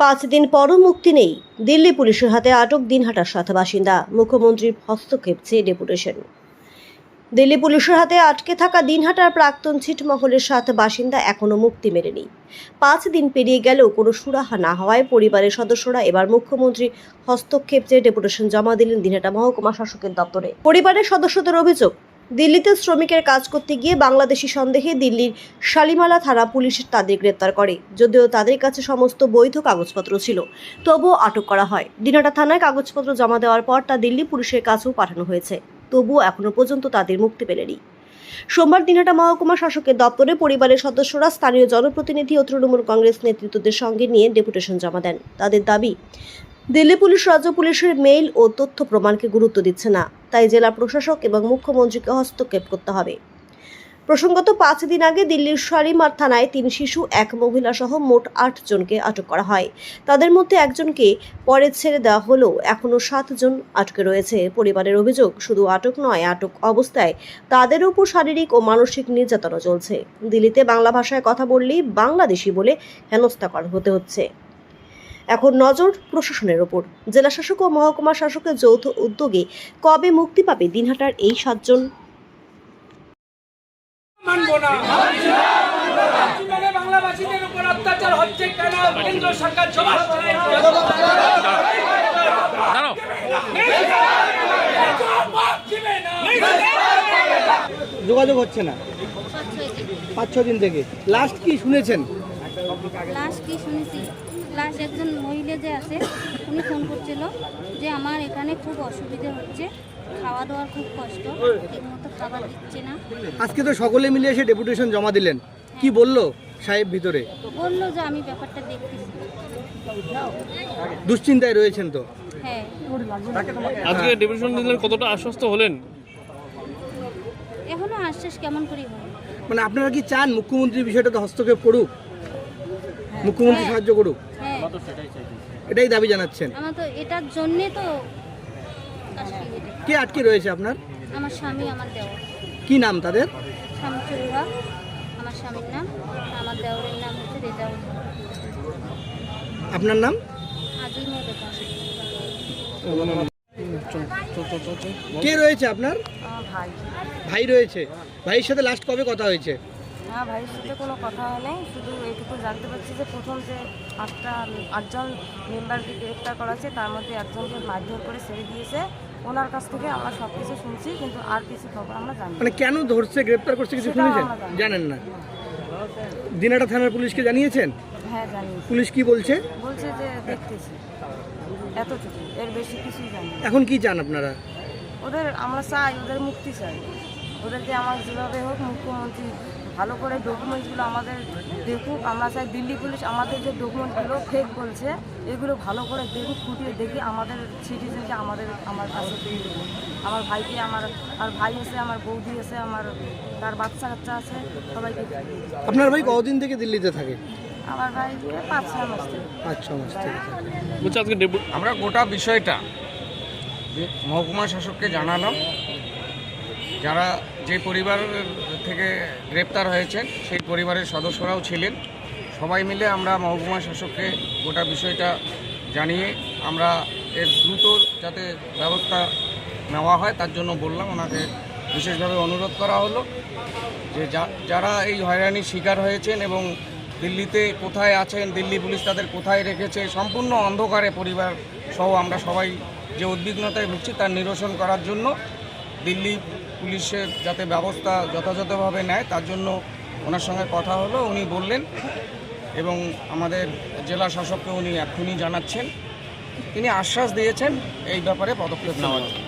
পাঁচ দিন পরও মুক্তি নেই। দিল্লি পুলিশের হাতে আটক দিনহাটার সাথে বাসিন্দা। মুখ্যমন্ত্রীর হস্তক্ষেপ চেয়ে ডেপুটেশন। দিল্লি পুলিশের হাতে আটকে থাকা দিনহাটার প্রাক্তন ছিটমহলের সাথে বাসিন্দা এখনও মুক্তি মেলেনি। পাঁচ দিন পেরিয়ে গেলেও কোনো সুরাহা না হওয়ায় পরিবারের সদস্যরা এবার মুখ্যমন্ত্রী হস্তক্ষেপ চেয়ে ডেপুটেশন জমা দিলেন দিনহাটা মহকুমা শাসকের দপ্তরে। পরিবারের সদস্যদের অভিযোগ দিল্লিতে শ্রমিকের কাজ করতে গিয়ে বাংলাদেশি সন্দেহে দিল্লির শালিমালা থানা পুলিশ তাদের গ্রেপ্তার করে। যদিও তাদের কাছে সমস্ত বৈধ কাগজপত্র ছিল, তবুও আটক করা হয়। দিনাটা থানায় কাগজপত্র জমা দেওয়ার পর তা দিল্লি পুলিশের কাছেও পাঠানো হয়েছে, তবুও এখনও পর্যন্ত তাদের মুক্তি পেলেনি সোমবার দিনহাটা মহকুমা শাসকের দপ্তরে পরিবারের সদস্যরা স্থানীয় জনপ্রতিনিধি ও তৃণমূল কংগ্রেস নেতৃত্বদের সঙ্গে নিয়ে ডেপুটেশন জমা দেন। তাদের দাবি, দিল্লি পুলিশ রাজ্য পুলিশের মেইল ও তথ্য প্রমাণকে গুরুত্ব দিচ্ছে না। তাই জেলা প্রশাসক এবং মুখ্যমন্ত্রীকে হস্তক্ষেপ করতে হবে। প্রসঙ্গত, পাঁচ দিন আগে দিল্লির শালিমার থানায় তিন শিশু, এক মহিলা সহ মোট আট জনকে আটক করা হয়। তাদের মধ্যে একজনকে পরে ছেড়ে দেওয়া হলেও এখনও সাতজন আটকে রয়েছে। পরিবারের অভিযোগ, শুধু আটক নয়, আটক অবস্থায় তাদের উপর শারীরিক ও মানসিক নির্যাতনও চলছে। দিল্লিতে বাংলা ভাষায় কথা বললেই বাংলাদেশি বলে হেনস্থা করা হতে হচ্ছে। এখন নজর প্রশাসনের ওপর। জেলা শাসক ও মহকুমা শাসকের যৌথ উদ্যোগে কবে মুক্তি পাবে দিনহাটার এই সাতজন? উপর অত্যাচার হচ্ছে কেন? কেন্দ্র সরকার জবাব। যোগাযোগ হচ্ছে না। পাঁচ ছ দিন থেকে। লাস্ট কি শুনেছেন? লাস্ট কি শুনেছি? লাস্ট একজন মহিলা যে আছে উনি ফোন করছিল যে আমার এখানে খুব অসুবিধা হচ্ছে খাওয়া দাওয়ার খুব কষ্ট ঠিকমতো খাবার দিচ্ছে না। আজকে তো সকলে মিলে এসে ডেপুটেশন জমা দিলেন। কি বলল সাহেব ভিতরে? বলল যে আমি ব্যাপারটা দেখতেছি। দুশ্চিন্তায় রয়েছেন তো? হ্যাঁ। আজকে ডেপুটেশন দিলেন কতটা আশ্বস্ত হলেন? এখনও আশ্বাস কেমন করে হয় মানে আপনারা কি চান মুখ্যমন্ত্রী বিষয়টাতে হস্তক্ষেপ করুক? মুখ্যমন্ত্রী সাহায্য করুক। হ্যাঁ। এটাই দাবি জানাচ্ছেন? আমার তো এটার জন্যে তো কে আটকে রয়েছে আপনার? আমার স্বামী আমার দেওর। কি নাম তাদের? শামচুরা আমার স্বামীর নাম। আমার দেওরের নাম হচ্ছে রেজাউল আপনার নাম? আজিমে কে রয়েছে আপনার? ভাই। ভাই রয়েছে। ভাইয়ের সাথে লাস্ট কবে কথা হয়েছে? হ্যাঁ ভাইয়ের সাথে কোনো কথা হয় নাই। শুধু এইটুকু জানতে পারছি যে প্রথম যে আটটা আটজন মেম্বারকে গ্রেফতার করা হয়েছে তার মধ্যে একজনকে মারধর করে ছেড়ে দিয়েছে। ওনার কাছ থেকে আমরা সব কিছু শুনছি কিন্তু আর কিছু খবর আমরা জানি মানে কেন ধরছে গ্রেপ্তার করছে কিছু শুনেছেন। জানেন না। দিনাটা থানার পুলিশকে জানিয়েছেন? হ্যাঁ জানি পুলিশ কি বলছে? বলছে যে দেখতেছি। এতটুকু এর বেশি কিছুই জানি এখন কি চান আপনারা? ওদের আমরা চাই ওদের মুক্তি চাই। ওদেরকে আমার যেভাবে হোক মুখ্যমন্ত্রী ভালো করে ডকুমেন্টসগুলো আমাদের দেখুক। আমরা চাই দিল্লি পুলিশ আমাদের যে ডকুমেন্টগুলো ফেক বলছে এগুলো ভালো করে দেখুক ফুটিয়ে দেখি আমাদের সিটিজেনকে আমাদের আমার কাছে দিয়ে দেবে। আমার ভাইকে আমার আর ভাই আছে আমার বৌদি আছে আমার তার বাচ্চা কাচ্চা আছে সবাইকে আপনার ভাই কতদিন থেকে দিল্লিতে থাকে? আমার ভাই পাঁচ ছয় মাস থেকে। পাঁচ ছ মাস থেকে আজকে আমরা গোটা বিষয়টা মহকুমা শাসককে জানালাম যারা যে পরিবার থেকে গ্রেপ্তার হয়েছেন, সেই পরিবারের সদস্যরাও ছিলেন। সবাই মিলে আমরা মহকুমা শাসককে গোটা বিষয়টা জানিয়ে আমরা এর দ্রুত যাতে ব্যবস্থা নেওয়া হয়, তার জন্য বললাম, ওনাকে বিশেষভাবে অনুরোধ করা হলো যে যারা এই হয়রানির শিকার হয়েছেন এবং দিল্লিতে কোথায় আছেন, দিল্লি পুলিশ তাদের কোথায় রেখেছে, সম্পূর্ণ অন্ধকারে পরিবার সহ আমরা সবাই যে উদ্বিগ্নতায় ভুগছি, তার নিরসন করার জন্য দিল্লি পুলিশের যাতে ব্যবস্থা যথাযথভাবে নেয়, তার জন্য ওনার সঙ্গে কথা হলো, উনি বললেন এবং আমাদের জেলা শাসককে উনি এখনই জানাচ্ছেন। তিনি আশ্বাস দিয়েছেন, এই ব্যাপারে পদক্ষেপ নেওয়ার জন্য।